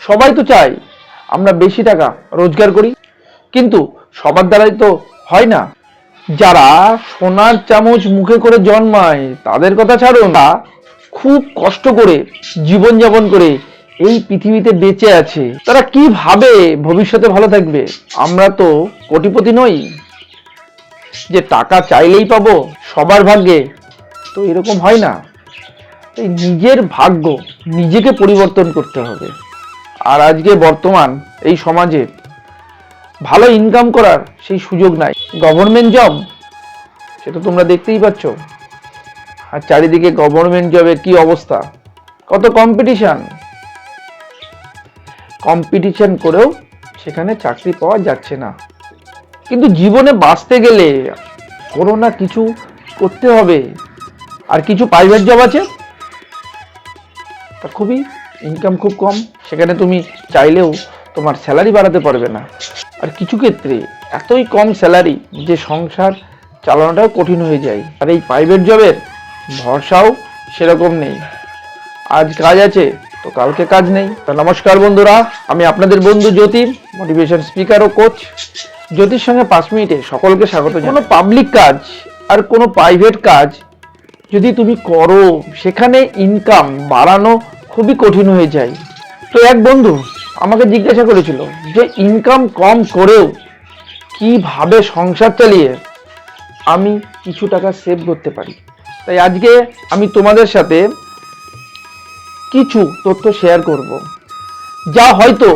সবাই তো চায় আমরা বেশি টাকা রোজগার করি। কিন্তু সবার দ্বারাই তো হয় না। যারা সোনার চামচ মুখে করে জন্মায়, তাদের কথা ছাড়ো না খুব কষ্ট করে জীবনযাপন করে এই পৃথিবীতে বেঁচে আছে। তারা কি ভাবে ভবিষ্যতে ভালো থাকবে? আমরা তো কোটিপতি নই। যে টাকা চাইলেই পাবো, সবার ভাগ্যে তো এরকম হয় না। নিজের ভাগ্য নিজেকে পরিবর্তন করতে হবে। আর আজকে বর্তমান এই সমাজে ভালো ইনকাম করার সেই সুযোগ নাই। গভর্নমেন্ট জব সেটা তোমরা দেখতেই পাচ্ছ। আর চারিদিকে গভর্নমেন্ট জবের কি অবস্থা? কত কম্পিটিশন কম্পিটিশন করেও সেখানে চাকরি পাওয়া যাচ্ছে না। কিন্তু জীবনে বাঁচতে গেলে কোনো না কিছু করতে হবে। আর কিছু প্রাইভেট জব আছে? তা খুবই ইনকাম খুব কম, সেখানে তুমি চাইলেও তোমার স্যালারি বাড়াতে পারবে না। আর কিছু ক্ষেত্রে এতই কম স্যালারি যে সংসার চালানোটাও কঠিন হয়ে যায়। আর এই প্রাইভেট জবের ভরসাও সেরকম নেই। আজ কাজ আছে, তো কালকে কাজ নেই। তো নমস্কার বন্ধুরা, আমি আপনাদের বন্ধু জ্যোতির মোটিভেশন স্পিকার ও কোচ জ্যোতির সঙ্গে পাঁচ মিনিটে সকলকে স্বাগত। কোনো পাবলিক কাজ আর কোনো প্রাইভেট কাজ যদি তুমি করো, সেখানে ইনকাম বাড়ানো খুবই কঠিন হয়ে যায়। তো এক বন্ধু আমাকে জিজ্ঞাসা করেছিল যে, ইনকাম কম করেও কীভাবে সংসার চালিয়ে আমি কিছু টাকা সেভ করতে পারি? তাই আজকে আমি তোমাদের সাথে কিছু তথ্য শেয়ার করব। যা হয়তো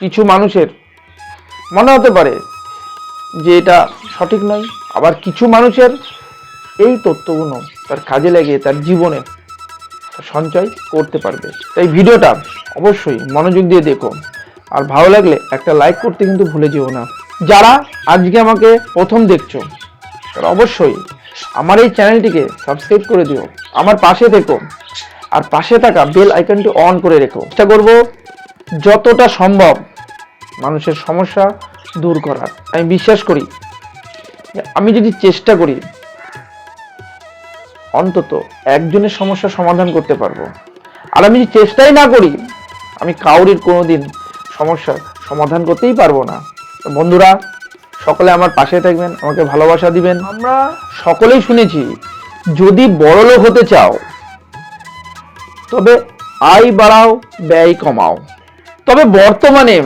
কিছু মানুষের মনে হতে পারে যে, এটা সঠিক নয়। আবার কিছু মানুষের এই তথ্যগুলো তার কাজে লাগিয়ে, তার জীবনে সঞ্চয় করতে পারবে। তাই ভিডিওটা অবশ্যই মনোযোগ দিয়ে দেখো। আর ভালো লাগলে একটা লাইক করতে কিন্তু ভুলে যেও না। যারা আজকে আমাকে প্রথম দেখছ, তারা অবশ্যই আমার এই চ্যানেলটিকে সাবস্ক্রাইব করে দিও। আমার পাশে থেকো। আর পাশে থাকা বেল আইকনটি অন করে রেখো। চেষ্টা করব যতটা সম্ভব মানুষের সমস্যা দূর করার। আমি বিশ্বাস করি আমি যদি চেষ্টা করি অন্তত একজনের সমস্যা সমাধান করতে পারব। আর আমি যদি চেষ্টাই না করি আমি কাউরির কোনোদিন সমস্যার সমাধান করতেই পারব না। বন্ধুরা সকলে আমার পাশে থাকবেন আমাকে ভালোবাসা দিবেন। আমরা সকলেই শুনেছি যদি বড়লোক হতে চাও তবে আয় বাড়াও ব্যয় কমাও। তবে বর্তমানে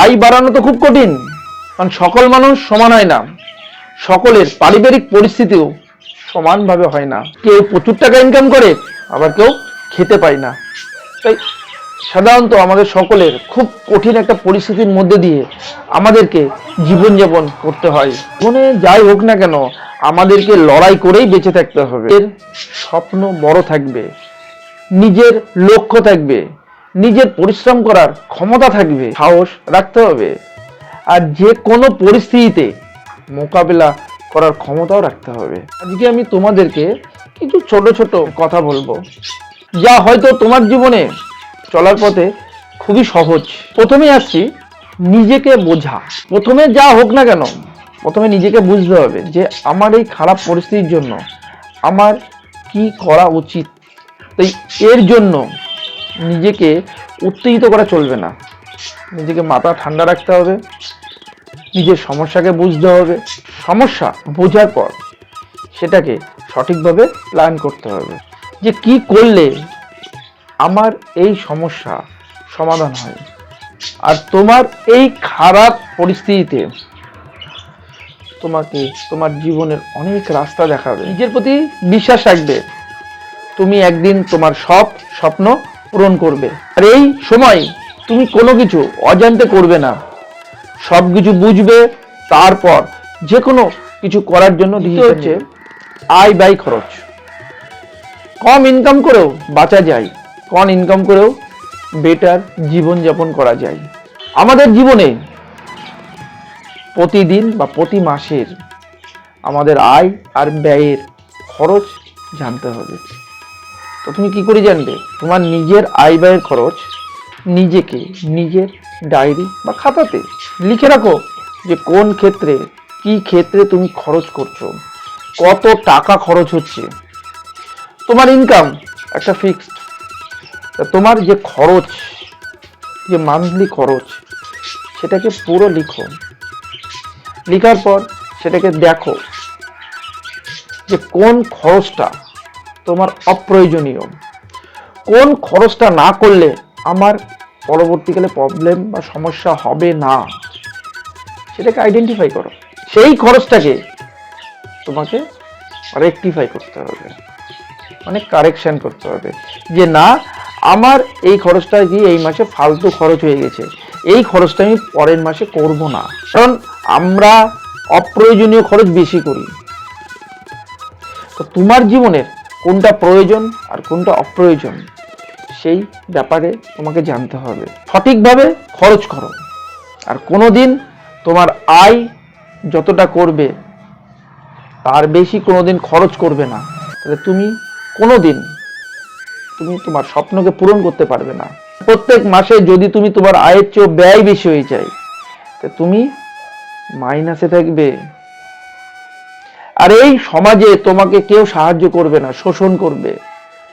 আয় বাড়ানো তো খুব কঠিন কারণ সকল মানুষ সমান হয় না। সকলের পারিবারিক পরিস্থিতিও সমানভাবে হয় না। কেউ প্রচুর টাকা ইনকাম করে, আবার কেউ খেতে পায় না। তাই সাধারণত আমাদের সকলের খুব কঠিন একটা পরিস্থিতির মধ্যে দিয়ে আমাদেরকে জীবনযাপন করতে হয়। জীবনে যাই হোক না কেন, আমাদেরকে লড়াই করেই বেঁচে থাকতে হবে। এর স্বপ্ন বড় থাকবে, নিজের লক্ষ্য থাকবে, নিজের পরিশ্রম করার ক্ষমতা থাকবে, সাহস রাখতে হবে। আর যে কোনো পরিস্থিতিতে মোকাবেলা করার ক্ষমতাও রাখতে হবে। আজকে আমি তোমাদেরকে কিছু ছোট ছোট কথা বলব। যা হয়তো তোমার জীবনে চলার পথে খুবই সহজ। প্রথমে আসছি, নিজেকে বোঝা। প্রথমে যা হোক না কেন, প্রথমে নিজেকে বুঝতে হবে যে আমার এই খারাপ পরিস্থিতির জন্য আমার কি করা উচিত। তাই এর জন্য নিজেকে উত্তেজিত করা চলবে না। নিজেকে মাথা ঠান্ডা রাখতে হবে। নিজের সমস্যাকে বুঝতে হবে। সমস্যা বোঝার পর সেটাকে সঠিকভাবে প্ল্যান করতে হবে যে কি করলে আমার এই সমস্যা সমাধান হয়। আর তোমার এই খারাপ পরিস্থিতিতে তোমাকে তোমার জীবনের অনেক রাস্তা দেখাবে। নিজের প্রতি বিশ্বাস রাখবে। তুমি একদিন তোমার সব স্বপ্ন পূরণ করবে। আর এই সময় তুমি কোনো কিছু অজান্তে করবে না। সব কিছু বুঝবে তারপর যে কোনো কিছু করার জন্য হচ্ছে আয় ব্যয় খরচ। কম ইনকাম করেও বাঁচা যায় কম ইনকাম করেও বেটার জীবনযাপন করা যায়। আমাদের জীবনে প্রতিদিন বা প্রতি মাসের আমাদের আয় আর ব্যয়ের খরচ জানতে হবে। তো তুমি কি করে জানবে? তোমার নিজের আয় ব্যয়ের খরচ নিজেকে নিজের ডায়েরি বা খাতাতে লিখে রাখো যে কোন ক্ষেত্রে, কি ক্ষেত্রে তুমি খরচ করছ, কত টাকা খরচ হচ্ছে। তোমার ইনকাম একটা ফিক্সড তোমার যে খরচ, যে মান্থলি খরচ, সেটাকে পুরো লিখো। লেখার পর সেটাকে দেখো যে কোন খরচটা তোমার অপ্রয়োজনীয়। কোন খরচটা না করলে আমার পরবর্তীকালে প্রবলেম বা সমস্যা হবে না। সেটাকে আইডেন্টিফাই করো। সেই খরচটাকে তোমাকে রেকটিফাই করতে হবে। মানে কারেকশন করতে হবে। যে না, আমার এই খরচটা কি এই মাসে ফালতু খরচ হয়ে গেছে। এই খরচটা আমি পরের মাসে করব না। কারণ আমরা অপ্রয়োজনীয় খরচ বেশি করি। তো তোমার জীবনের কোনটা প্রয়োজন আর কোনটা অপ্রয়োজন? সেই ব্যাপারে তোমাকে জানতে হবে। সঠিকভাবে খরচ করো। আর কোনো দিন তোমার আয় যতটা করবে, তার বেশি কোনোদিন খরচ করবে না। তাহলে তুমি কোনো দিন তুমি তোমার স্বপ্নকে পূরণ করতে পারবে না। প্রত্যেক মাসে যদি তুমি তোমার আয়ের চেয়েও ব্যয় বেশি হয়ে যায়, তা তুমি মাইনাসে থাকবে। আর এই সমাজে তোমাকে কেউ সাহায্য করবে না, শোষণ করবে।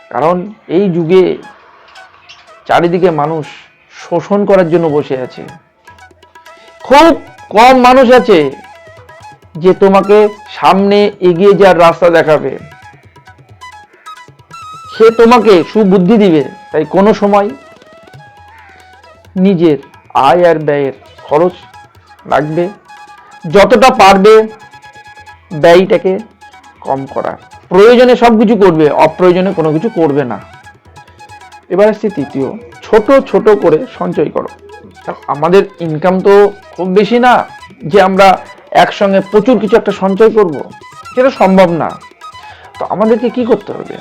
কারণ এই যুগে চারিদিকে মানুষ শোষণ করার জন্য বসে আছে। খুব কম মানুষ আছে যে তোমাকে সামনে এগিয়ে যাওয়ার রাস্তা দেখাবে। সে তোমাকে সুবুদ্ধি দিবে, তাই কোনো সময় নিজের আয় আর ব্যয়ের খরচ লাগবে, যতটা পারবে ব্যয়টাকে কম করা। প্রয়োজনে সব কিছু করবে, অপ্রয়োজনে কোনো কিছু করবে না। এবার আসছে তৃতীয়। ছোট ছোট করে সঞ্চয় করো। আমাদের ইনকাম তো খুব বেশি না যে আমরা একসঙ্গে প্রচুর কিছু একটা সঞ্চয় করব, সেটা সম্ভব না। তো আমাদেরকে কি করতে হবে?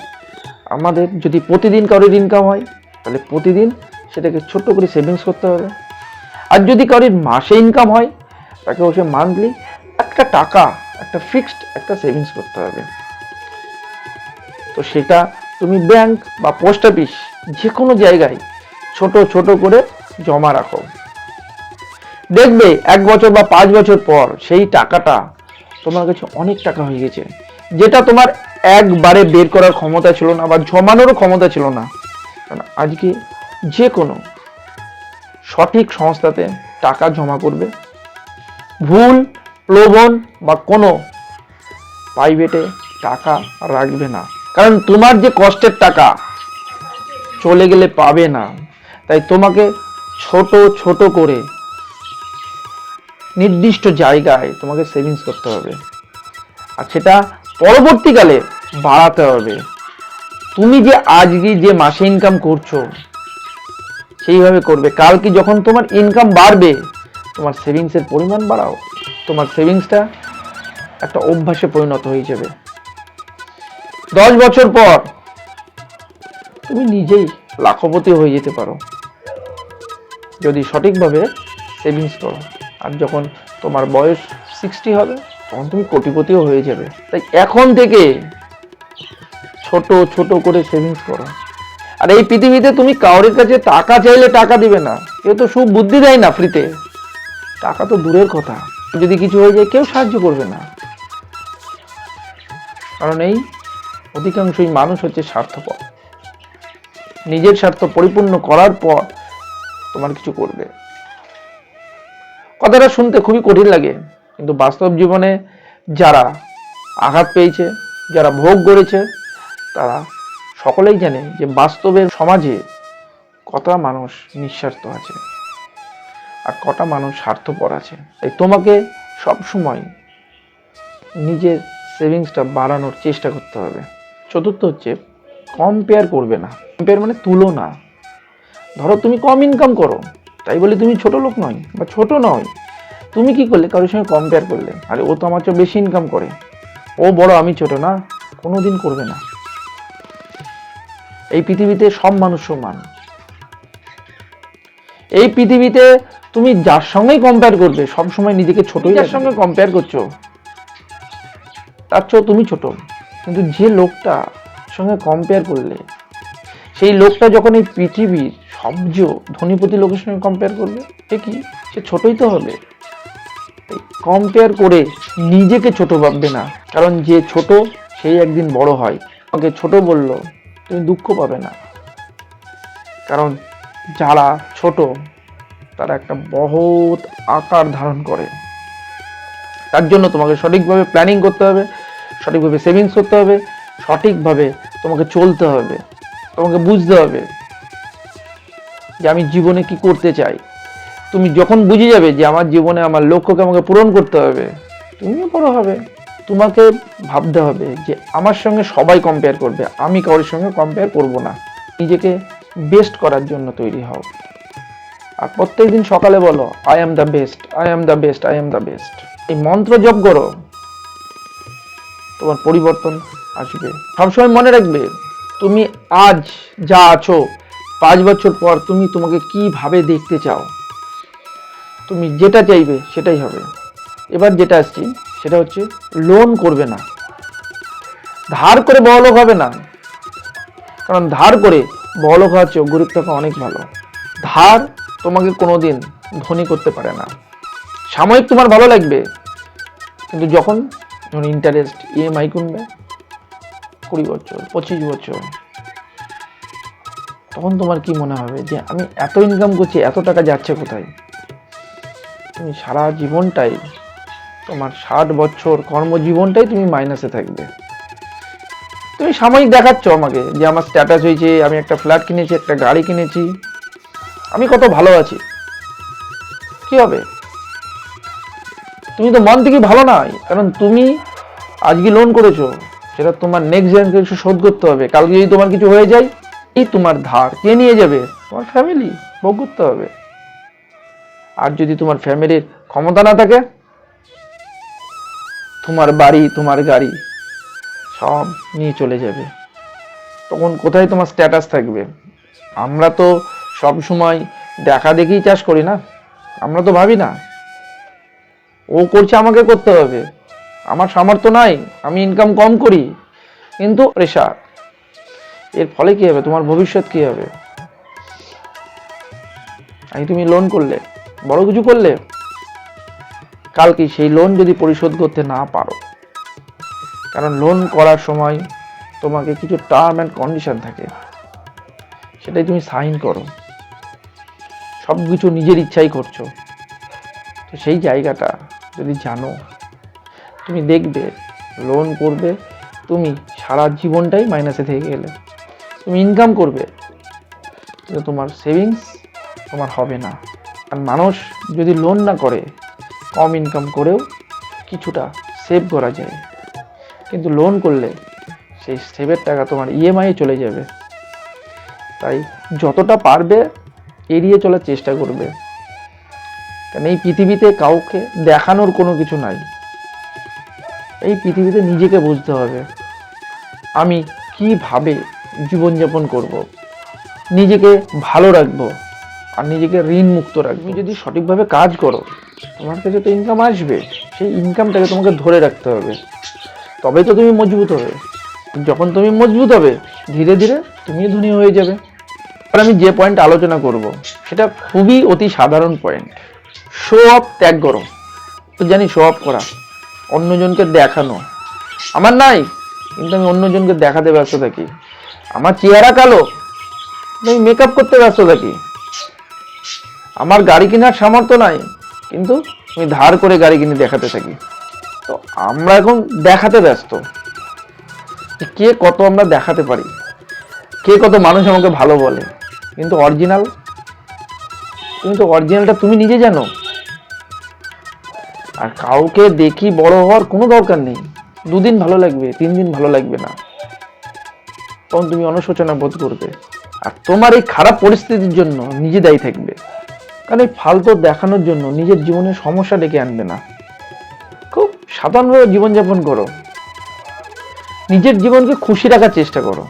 আমাদের যদি প্রতিদিন কারোর ইনকাম হয়, তাহলে প্রতিদিন সেটাকে ছোট্ট করে সেভিংস করতে হবে। আর যদি কারোর মাসে ইনকাম হয় তাকে হচ্ছে মান্থলি একটা টাকা, একটা ফিক্সড একটা সেভিংস করতে হবে। তো সেটা তুমি ব্যাংক বা পোস্ট অফিস যে কোনো জায়গায় ছোট ছোট করে জমা রাখো। দেখবে এক বছর বা পাঁচ বছর পর সেই টাকাটা তোমার কাছে অনেক টাকা হয়ে গেছে। যেটা তোমার একবারে বের করার ক্ষমতা ছিল না বা জমানোরও ক্ষমতা ছিল না। আজকে যে কোনো সঠিক সংস্থাতে টাকা জমা করবে। ভুল প্রলোভন বা কোনো প্রাইভেটে টাকা রাখবে না। কারণ তোমার যে কষ্টের টাকা চলে গেলে পাবে না। তাই তোমাকে ছোট ছোট করে নির্দিষ্ট জায়গায় তোমাকে সেভিংস করতে হবে। আর সেটা পরবর্তীকালে বাড়াতে হবে। তুমি যে আজকে যে মাসে ইনকাম করছ, সেইভাবে করবে। কালকে যখন তোমার ইনকাম বাড়বে, তোমার সেভিংসের পরিমাণ বাড়াও। তোমার সেভিংসটা একটা অভ্যাসে পরিণত হয়ে যাবে। দশ বছর পর তুমি নিজেই লাখপতি হয়ে যেতে পারো। যদি সঠিকভাবে সেভিংস করো, আর যখন তোমার বয়স সিক্সটি হবে, তখন তুমি কোটিপতিও হয়ে যাবে। তাই এখন থেকে ছোট ছোট করে সেভিংস করো। আর এই পৃথিবীতে তুমি কাউরের কাছে টাকা চাইলে টাকা দিবে না। কেউ তো সুবুদ্ধি দেয় না ফ্রিতে। টাকা তো দূরের কথা। যদি কিছু হয়ে যায়, কেউ সাহায্য করবে না। কারণ এই অধিকাংশই মানুষ হচ্ছে স্বার্থপর। নিজের স্বার্থ পরিপূর্ণ করার পর তোমার কিছু করবে। কথাটা শুনতে খুবই কঠিন লাগে, কিন্তু বাস্তব জীবনে যারা আঘাত পেয়েছে, যারা ভোগ করেছে, তারা সকলেই জানে যে বাস্তবের সমাজে কটা মানুষ নিঃস্বার্থ আছে আর কটা মানুষ স্বার্থপর আছে। তাই তোমাকে সবসময় নিজের সেভিংসটা বাড়ানোর চেষ্টা করতে হবে। চতুর্থ হচ্ছে কম্পেয়ার করবে না। কম্পেয়ার মানে তুলনা। ধরো তুমি কম ইনকাম করো তাই বলে তুমি ছোট লোক নয় বা ছোট নয়। তুমি কি করলে? কারোর সঙ্গে কম্পেয়ার করলে। আরে ও তো আমার চেয়ে বেশি ইনকাম করে। ও বড় আমি ছোট না। কোনো দিন করবে না। এই পৃথিবীতে সব মানুষ সমান। এই পৃথিবীতে তুমি যার সঙ্গেই কম্পেয়ার করবে সব সময় নিজেকে ছোটই যার সঙ্গে কম্পেয়ার করছ? তার চেয়েও তুমি ছোট। কিন্তু যে লোকটা সঙ্গে কম্পেয়ার করলে, সেই লোকটা যখন এই পৃথিবীর সবচেয়ে ধনীপতি লোকের সঙ্গে কম্পেয়ার করবে, সে কি? সে ছোটই তো হবে। কম্পেয়ার করে নিজেকে ছোট ভাববে না। কারণ যে ছোট, সেই একদিন বড় হয়। আমাকে ছোট বলল, তুমি দুঃখ পাবে না। কারণ যারা ছোট, তারা একটা বহুত আকার ধারণ করে। তার জন্য তোমাকে সঠিকভাবে প্ল্যানিং করতে হবে, সঠিকভাবে সেভিংস করতে হবে, সঠিকভাবে তোমাকে চলতে হবে, তোমাকে বুঝতে হবে যে আমি জীবনে কি করতে চাই। তুমি যখন বুঝে যাবে যে আমার জীবনে আমার লক্ষ্যকে আমাকে পূরণ করতে হবে, তুমিও বড় হবে। তোমাকে ভাবতে হবে যে আমার সঙ্গে সবাই কম্পেয়ার করবে, আমি কারোর সঙ্গে কম্পেয়ার করব না। নিজেকে বেস্ট করার জন্য তৈরি হও। আর প্রত্যেকদিন সকালে বলো I am the best I am the best I am the best এই মন্ত্র জপ করো। তোমার পরিবর্তন আসবে। সবসময় মনে রাখবে, তুমি আজ যা আছো, পাঁচ বছর পর তুমি তোমাকে কীভাবে দেখতে চাও, তুমি যেটা চাইবে সেটাই হবে। এবার যেটা আসছি, সেটা হচ্ছে লোন করবে না। ধার করে বড়লোক হবে না। কারণ ধার করে বড়লোক হওয়ার চেয়েও গরিব থাকা অনেক ভালো। ধার তোমাকে কোনোদিন ধনী করতে পারে না। সাময়িক তোমার ভালো লাগবে, কিন্তু যখন ইন্টারেস্ট ইএমআই কিনবে কুড়ি বছর, পঁচিশ বছর। তখন তোমার কি মনে হবে যে আমি এত ইনকাম করছি, এত টাকা যাচ্ছে কোথায়? তুমি সারা জীবনটাই তোমার ষাট বছর কর্মজীবনটাই তুমি মাইনাসে থাকবে। তুমি সাময়িক দেখাচ্ছ আমাকে যে আমার স্ট্যাটাস হয়েছে, আমি একটা ফ্ল্যাট কিনেছি, একটা গাড়ি কিনেছি, আমি কত ভালো আছি। কি হবে? তুমি তো মন থেকে ভালো নাই কারণ তুমি আজকে লোন করেছ। সেটা তোমার নেক্সট জেনারেশন শোধ করতে হবে। কালকে যদি তোমার কিছু হয়ে যায়, এই তোমার ধার কে নিয়ে যাবে? তোমার ফ্যামিলি ভোগ করতে হবে। আর যদি তোমার ফ্যামিলির ক্ষমতা না থাকে, তোমার বাড়ি, তোমার গাড়ি সব নিয়ে চলে যাবে। তখন কোথায় তোমার স্ট্যাটাস থাকবে? আমরা তো সব সময় দেখা দেখেই চাষ করি না। আমরা তো ভাবি না। ও করছে, আমাকে করতে হবে। আমার সামর্থ্য নাই, আমি ইনকাম কম করি, কিন্তু প্রেশার এর ফলে কি হবে? তোমার ভবিষ্যৎ কি হবে? আমি তুমি লোন করলে, বড় কিছু করলে কালকে সেই লোন যদি পরিশোধ করতে না পারো? কারণ লোন করার সময় তোমাকে কিছু টার্ম অ্যান্ড কন্ডিশন থাকে। সেটাই তুমি সাইন করো। সব কিছু নিজের ইচ্ছাই করছ। তো সেই জায়গাটা যদি জানো তুমি দেখবে লোন করবে, তুমি সারা জীবনটাই মাইনাসে থেকে গেলে। তুমি ইনকাম করবে, কিন্তু তোমার সেভিংস তোমার হবে না। আর মানুষ যদি লোন না করে, কম ইনকাম করেও কিছুটা সেভ করা যায়। কিন্তু লোন করলে সেই সেভের টাকা তোমার ইএমআই চলে যাবে। তাই যতটা পারবে এড়িয়ে চলার চেষ্টা করবে। কারণ এই পৃথিবীতে কাউকে দেখানোর কোনো কিছু নাই। এই পৃথিবীতে নিজেকে বুঝতে হবে। আমি কীভাবে জীবনযাপন করব। নিজেকে ভালো রাখব আর নিজেকে ঋণ মুক্ত রাখব যদি সঠিকভাবে কাজ করো, তোমার কাছে তো ইনকাম আসবে। সেই ইনকামটাকে তোমাকে ধরে রাখতে হবে। তবেই তো তুমি মজবুত হবে। যখন তুমি মজবুত হবে, ধীরে ধীরে তুমি ধনী হয়ে যাবে। আর আমি যে পয়েন্ট আলোচনা করব, সেটা খুবই অতি সাধারণ পয়েন্ট শো অফ ত্যাগ করো। তো জানি শো অফ করা। অন্যজনকে দেখানো। আমার নাই, কিন্তু আমি অন্যজনকে দেখাতে ব্যস্ত থাকি। আমার চেহারা কালো আমি মেকআপ করতে ব্যস্ত থাকি। আমার গাড়ি কেনার সামর্থ্য নাই, কিন্তু আমি ধার করে গাড়ি কিনে দেখাতে থাকি। তো আমরা এখন দেখাতে ব্যস্ত। কে কত আমরা দেখাতে পারি? কে কত মানুষ আমাকে ভালো বলে? কিন্তু অরিজিনাল কিন্তু অরিজিনালটা তুমি নিজে জানো। আর কাউকে দেখি বড় হওয়ার কোনো দরকার নেই। দুদিন ভালো লাগবে, তিন দিন ভালো লাগবে না। তখন তুমি অনুশোচনা বোধ করবে। আর তোমার এই খারাপ পরিস্থিতির জন্য নিজে দায়ী থাকবে। কারণ এই ফালতু দেখানোর জন্য নিজের জীবনে সমস্যা ডেকে আনবে না। খুব সাধারণভাবে জীবনযাপন করো। নিজের জীবনকে খুশি রাখার চেষ্টা করো।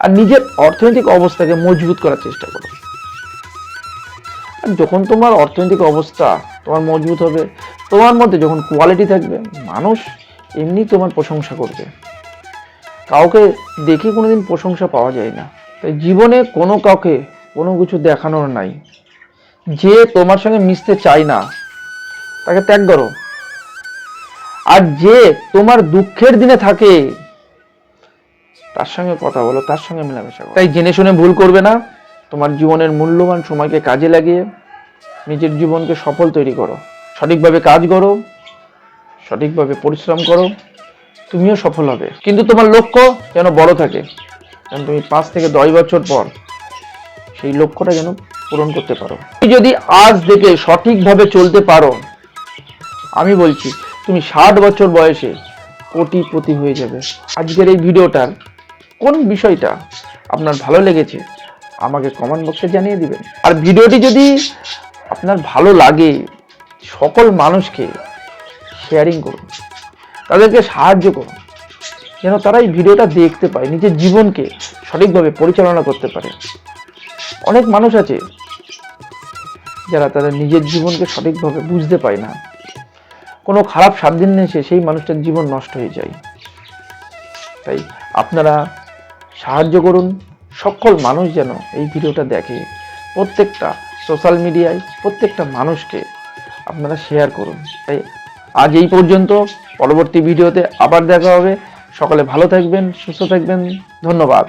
আর নিজের অর্থনৈতিক অবস্থাকে মজবুত করার চেষ্টা করো। আর যখন তোমার অর্থনৈতিক অবস্থা তোমার মজবুত হবে, তোমার মধ্যে যখন কোয়ালিটি থাকবে, মানুষ এমনি তোমার প্রশংসা করবে। কাউকে দেখে কোনোদিন প্রশংসা পাওয়া যায় না। তাই জীবনে কোনো কাউকে কোনো কিছু দেখানোর নাই। যে তোমার সঙ্গে মিশতে চায় না, তাকে ত্যাগ করো। আর যে তোমার দুঃখের দিনে থাকে, তার সঙ্গে কথা বলো, তার সঙ্গে মেলামেশা তাই জেনে শুনে ভুল করবে না। তোমার জীবনের মূল্যবান সময়কে কাজে লাগিয়ে নিজের জীবনকে সফল তৈরি করো। সঠিকভাবে কাজ করো, সঠিকভাবে পরিশ্রম করো, তুমিও সফল হবে। কিন্তু তোমার লক্ষ্য যেন বড় থাকে। যেন তুমি পাঁচ থেকে দশ বছর পর সেই লক্ষ্যটা যেন পূরণ করতে পারো। তুমি যদি আজ থেকে সঠিকভাবে চলতে পারো, আমি বলছি, তুমি ষাট বছর বয়সে কোটিপতি হয়ে যাবে। আজকের এই ভিডিওটার কোন বিষয়টা আপনার ভালো লেগেছে? আমাকে কমেন্ট বক্সে জানিয়ে দিবেন। আর ভিডিওটি যদি আপনার ভালো লাগে, সকল মানুষকে শেয়ারিং করুন, তাদেরকে সাহায্য করুন, যেন তারা এই ভিডিওটা দেখতে পায়, নিজের জীবনকে সঠিকভাবে পরিচালনা করতে পারে। অনেক মানুষ আছে যারা তাদের নিজের জীবনকে সঠিকভাবে বুঝতে পায় না। কোনো খারাপ সাবধান এসে সেই মানুষটার জীবন নষ্ট হয়ে যায়। তাই আপনারা সাহায্য করুন সকল মানুষ যেন এই ভিডিওটা দেখে। প্রত্যেকটা সোশ্যাল মিডিয়ায় প্রত্যেকটা মানুষকে আপনারা শেয়ার করুন। তাই আজ এই পর্যন্ত, পরবর্তী ভিডিওতে আবার দেখা হবে। সকলে ভালো থাকবেন, সুস্থ থাকবেন। ধন্যবাদ।